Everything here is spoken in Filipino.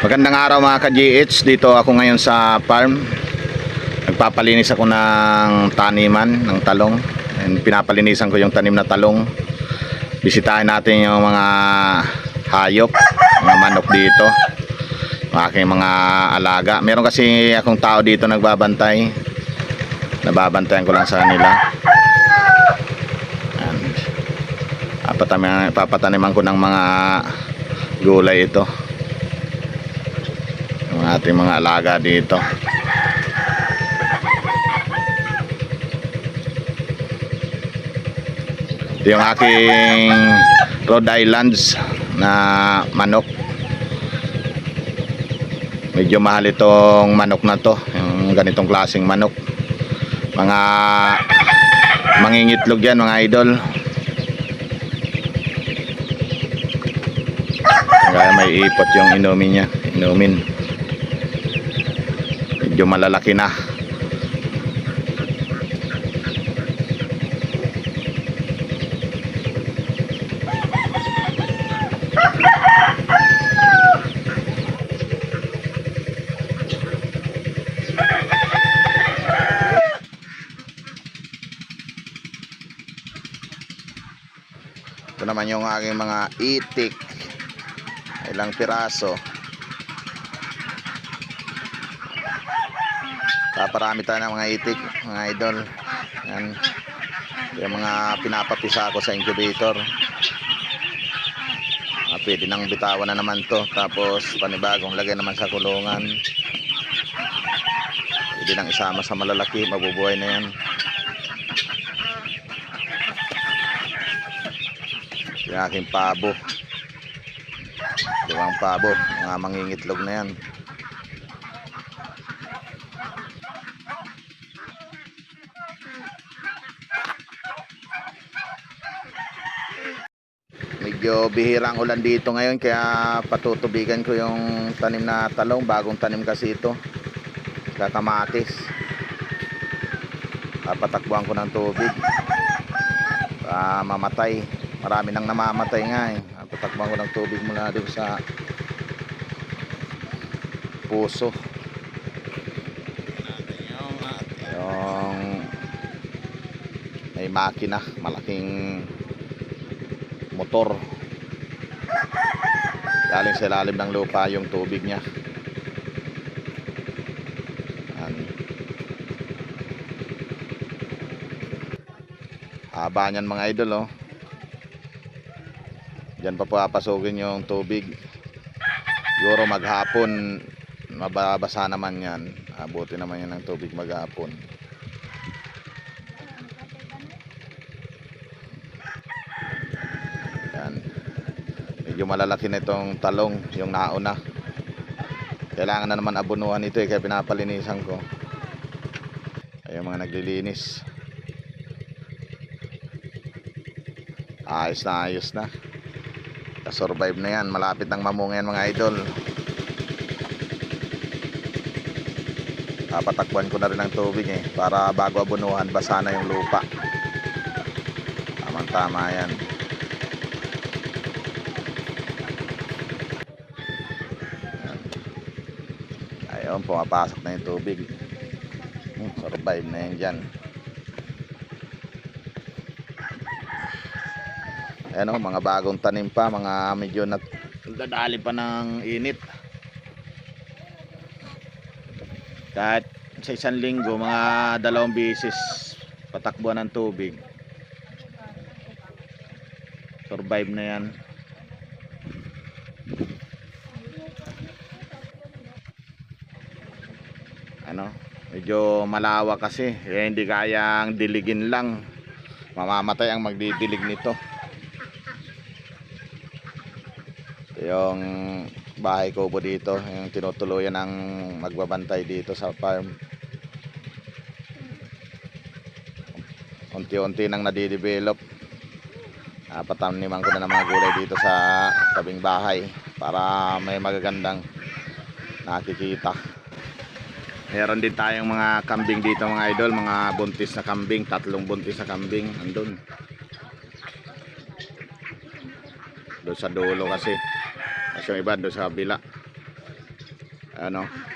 Magandang araw mga ka-GH. Dito ako ngayon sa farm. Nagpapalinis ako ng taniman, ng talong. And pinapalinisan ko yung tanim na talong. Bisitahin natin yung mga hayop, mga manok dito. Yung aking mga alaga. Meron kasi akong tao dito nagbabantay. Nababantayan ko lang sa kanila. And papatanim, papataniman ko ng mga gulay ito ating mga alaga dito. Ito yung aking Rhode Islands na manok. Medyo mahal itong manok na to yung ganitong klaseng manok. Mga mangingitlog yan mga idol. Kaya may ipot yung inumin niya inumin medyo malalaki na. Ito naman yung aking mga itik. Ilang piraso Paparami tayo ng mga itik, mga idol. Yan. Yung mga pinapapisa ko sa incubator. Ah, pwede nang bitawan na naman to. Tapos panibagong lagay naman sa kulungan. Pwede nang isama sa malalaki. Mabubuhay na yan. Yung aking pabo. Yung pabo. Mga mangingitlog na yan. Medyo bihirang ulan dito ngayon kaya patutubigan ko yung tanim na talong bagong tanim kasi ito. Kakamatis papatakbuhan ko ng tubig. Para mamatay. Marami nang namamatay nga eh. Papatakbuhan ko ng tubig mula doon sa puso. Yung may makina malaking motor galing sa ilalim ng lupa yung tubig niya. Yan. haba niyan mga idol oh. Diyan pa papasukin yung tubig. Siguro maghapon mababasa naman yan. Abuti naman yan ng tubig maghapon Medyo malalaki na itong talong, yung nauna. Kailangan na naman abunuhan ito eh, kaya pinapalinisan ko. Ayun mga naglilinis. Ayos na ayos na. Survive na yan. Malapit nang mamunga yan mga idol. Papatakbuhan ko na rin ng tubig eh. Para bago abunuhan, basa na yung lupa. Tamang tama yan. Ayun, pumapasok na yung tubig. Hmm, survive na yan dyan. Ayan o, mga bagong tanim pa, mga medyo nat pa ng init. Kahit sa isang linggo, mga dalawang bisis patakbuhan ng tubig. Survive na yan. Ano? Medyo malawa kasi. Eh, hindi kayang diligin lang. Mamamatay ang magdidilig nito. Ito yung bahay ko po dito yung tinutuluyan ng magbabantay dito sa farm. Unti-unti nang nadidevelop. Uh, pataniman ko na ng mga gulay dito sa tabing bahay para may magagandang nakikita Meron din tayong mga kambing dito mga idol, mga buntis na kambing, tatlong buntis na kambing andun. Doon sa dulo kasi. Kasi yung iba doon sa kabila. ano